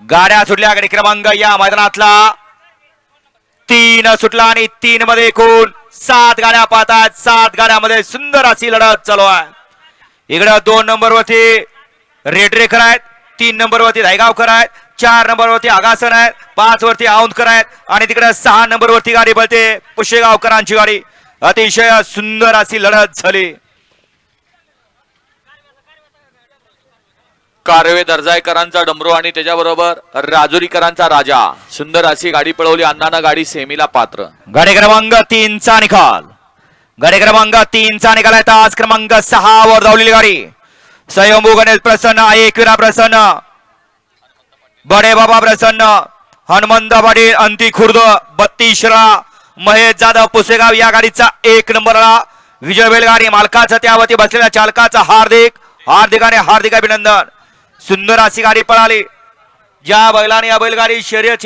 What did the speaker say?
गाड्या सुटल्या गाडी क्रमांक या मैदानातला. तीन सुटला आणि तीन मध्ये एकूण सात गाड्या पाहतात. सात गाड्यामध्ये सुंदर अशी लढत चालू आहे. इकडं दोन नंबर वरती रेडरेकर आहेत तीन नंबर वरती धायगावकर आहेत चार नंबर वरती आगासन आहेत पाच वरती औंधकर आहेत आणि तिकडे सहा नंबर वरती गाडी पळते पुशेगावकरांची गाडी. अतिशय सुंदर अशी लढत झाली. कारवे दर्जायकरांचा डमरू आणि त्याच्याबरोबर राजुरीकरांचा राजा. सुंदर अशी गाडी पळवली अण्णानं गाडी सेमीला पात्र. गाडी क्रमांक तीनचा निकाल. गाडी क्रमांक तीनचा निकाल आहे. तास क्रमांक सहा वर धावलेली गाडी. स्वयंभू गणेश प्रसन्न एकविरा प्रसन्न. बडे बाबा प्रसन्न. हनुमंत पाटील अंती खुर्द बत्तीसरा महेश जाधव पुसेगाव या गाडीचा एक नंबरला विजय बैलगाडी. मालकाचा त्यावरती बसलेल्या चालकाचा हार्दिक हार्दिक आणि हार्दिक अभिनंदन. सुंदर अशी गाडी पळाली. ज्या बैलाने या बैलगाडी शर्यत